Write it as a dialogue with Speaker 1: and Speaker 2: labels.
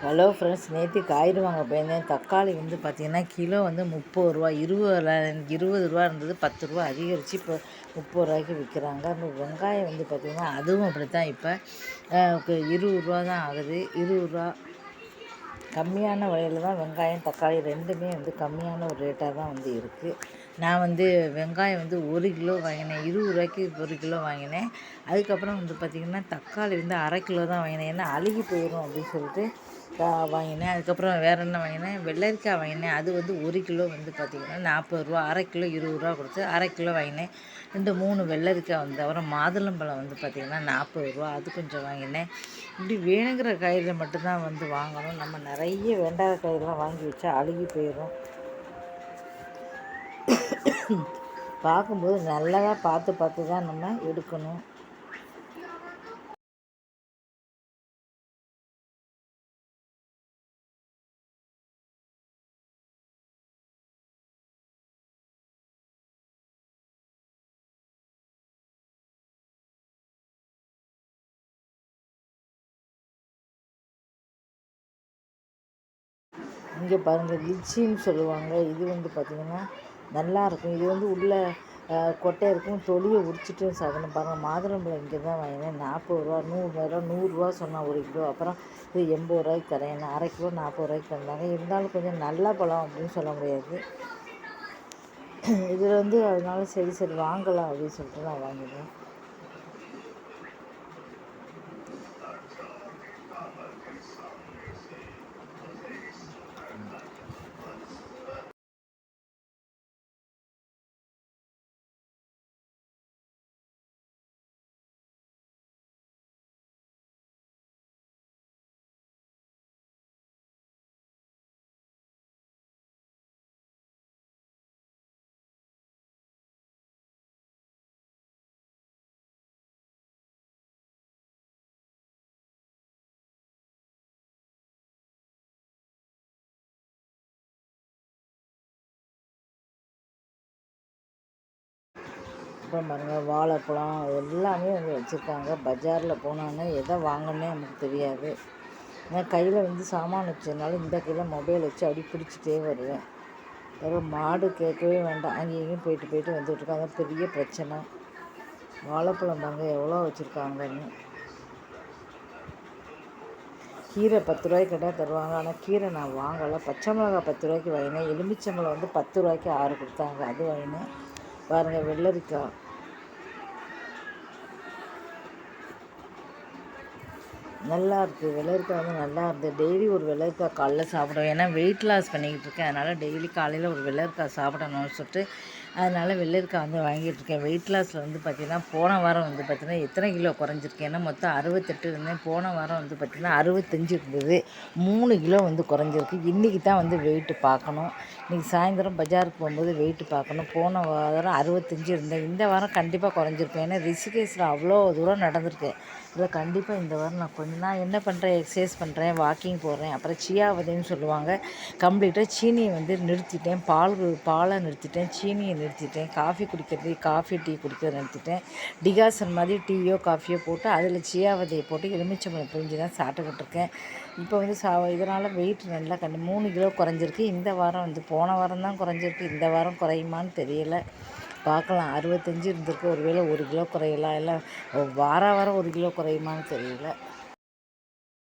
Speaker 1: Hello friends நேற்று காய்கறி வாங்க போயிருந்தேன். தக்காளி வந்து பார்த்திங்கன்னா கிலோ வந்து முப்பது ரூபா. இருபது இருபது ரூபா இருந்தது. பத்து ரூபா அதிகரித்து இப்போ முப்பது ரூபாய்க்கு விற்கிறாங்க. அந்த வெங்காயம் வந்து பார்த்திங்கன்னா அதுவும் அப்படி தான் இப்போ இருபது ரூபா தான் ஆகுது. இருபது ரூபா. கம்மியான விலையில தான் வெங்காயம் தக்காளி ரெண்டுமே வந்து கம்மியான ஒரு ரேட்டாக தான் வந்து இருக்குது நான் வந்து வெங்காயம் வந்து ஒரு கிலோ வாங்கினேன். இருபது ரூபாய்க்கு ஒரு கிலோ வாங்கினேன். அதுக்கப்புறம் வந்து பார்த்திங்கன்னா தக்காளி வந்து அரை கிலோ தான் வாங்கினேன். ஏன்னா அழுகி போயிடும் அப்படின்னு சொல்லிட்டு வாங்கினேன். அதுக்கப்புறம் வேறு என்ன வாங்கினேன்? வெள்ளரிக்காய் வாங்கினேன். அது வந்து ஒரு கிலோ வந்து பார்த்திங்கன்னா நாற்பது ரூபா அரை கிலோ இருபது ரூபா கொடுத்து அரை கிலோ வாங்கினேன். ரெண்டு மூணு வெள்ளரிக்காய் வந்து அப்புறம் மாதுளம்பழம் வந்து பார்த்திங்கன்னா நாற்பது ரூபா அது கொஞ்சம் வாங்கினேன். இப்படி வேணுங்கிற காய்கறிகள் மட்டும்தான் வந்து வாங்கணும். நம்ம நிறைய வேண்டாத காய்கறிலாம் வாங்கி வச்சா அழுகி போயிடும் பார்க்கும்போது நல்லதாக பார்த்து பார்த்து தான் நம்ம எடுக்கணும். இங்கே பாருங்கள் லிச்சின்னு சொல்லுவாங்க. இது வந்து பார்த்திங்கன்னா நல்லாயிருக்கும் இது வந்து உள்ளே கொட்டை இருக்கும். தொலியை உரிச்சிட்டு சாதனம் பாருங்கள் மாதுளம்பழம் இங்கே தான் வாங்கினேன். நாற்பது ரூபா நூறுரூவா நூறுரூவா சொன்னால் ஒரு கிலோ. அப்புறம் இது எண்பது ரூபாய்க்கு தரேன். அரை கிலோ நாற்பது ரூபாய்க்கு தந்தாங்க. இருந்தாலும் கொஞ்சம் நல்ல பழம் அப்படின்னு சொல்ல முடியாது. இதில் வந்து அதனால சரி சரி வாங்கலாம் அப்படின்னு சொல்லிட்டு நான் வாங்கினேன். அப்புறம் பாருங்கள் வாழைப்பழம் எல்லாமே வந்து வச்சுருக்காங்க. பஜாரில் போனோன்னே எதை வாங்கணுன்னே நமக்கு தெரியாது. நான் கையில் வந்து சாமான் வச்சதுனால இந்த கையில் மொபைல் வச்சு அப்படி பிடிச்சிட்டே வருவேன். அப்புறம் மாடு கேட்கவே வேண்டாம். அங்கேயும் இங்கேயும் போயிட்டு போயிட்டு வந்துட்டுருக்காங்க பெரிய பிரச்சனை. வாழைப்பழம் பாருங்கள் எவ்வளோ வச்சுருக்காங்கன்னு. கீரை பத்து ரூபாய்க்கு கேட்டால் தருவாங்க. ஆனால் கீரை நான் வாங்கலை. பச்சை மிளகா பத்து ரூபாய்க்கு வாங்கினேன். எலுமிச்சம்பழம் வந்து பத்து ரூபாய்க்கு ஆறு கொடுத்தாங்க. அது வாங்கினேன். பாருங்கள் வெள்ளரிக்காய் நல்லா இருக்குது வெள்ளரிக்காய் வந்து நல்லா இருக்குது டெய்லி ஒரு வெள்ளரிக்காய் காலைல சாப்பிடுவேன். ஏன்னா வெயிட் லாஸ் பண்ணிக்கிட்டு இருக்கேன். அதனால் டெய்லி காலையில் ஒரு வெள்ளரிக்காய் சாப்பிடணும்னு சொல்லிட்டு அதனால் வெள்ளரிக்காய் வந்து வாங்கிட்டு இருக்கேன் வெயிட் லாஸில் வந்து பார்த்திங்கன்னா போன வாரம் வந்து பார்த்திங்கன்னா எத்தனை கிலோ குறைஞ்சிருக்கேன் ஏன்னா மொத்தம் அறுபத்தெட்டு இருந்தேன். போன வாரம் வந்து பார்த்திங்கன்னா அறுபத்தஞ்சு இருந்தது. மூணு கிலோ வந்து குறைஞ்சிருக்கு. இன்றைக்கி தான் வந்து வெயிட்டு பார்க்கணும். இன்றைக்கி சாயந்தரம் பஜாருக்கு போகும்போது வெயிட்டு பார்க்கணும். போன வாரம் அறுபத்தஞ்சு இருந்தேன். இந்த வாரம் கண்டிப்பாக குறைஞ்சிருப்பேன் ஏன்னா ரிஷிகேஸில் அவ்வளோ தூரம் நடந்திருக்கேன் இதில் கண்டிப்பாக இந்த வாரம் நான் கொஞ்சம் நான் என்ன பண்ணுறேன் எக்ஸசைஸ் பண்ணுறேன் வாக்கிங் போகிறேன் அப்புறம் சியாவதைன்னு சொல்லுவாங்க. கம்ப்ளீட்டாக சீனியை வந்து நிறுத்திட்டேன். பால் பாலை நிறுத்திட்டேன். சீனியை நிறுத்திட்டேன் காஃபி குடிக்கிறது காஃபி டீ குடிக்கிறத நிறுத்திட்டேன் டிகாசன் மாதிரி டீயோ காஃபியோ போட்டு அதில் சியாவதையை போட்டு எலுமிச்சம்பழம் பிழிஞ்சு தான் சாப்பிட்டுக்கிட்டு இருக்கேன் இப்போ வந்து சா இதனால் வெயிட் நல்லா கண்டு மூணு கிலோ குறைஞ்சிருக்கு. இந்த வாரம் வந்து போன வாரம் தான் குறைஞ்சிருக்கு. இந்த வாரம் குறையுமான்னு தெரியலை. பார்க்கலாம். அறுபத்தஞ்சு இருந்திருக்கு. ஒரு வேளை ஒரு கிலோ குறையலாம். இல்லை வாரம் வாரம் ஒரு கிலோ குறையுமான்னு தெரியல.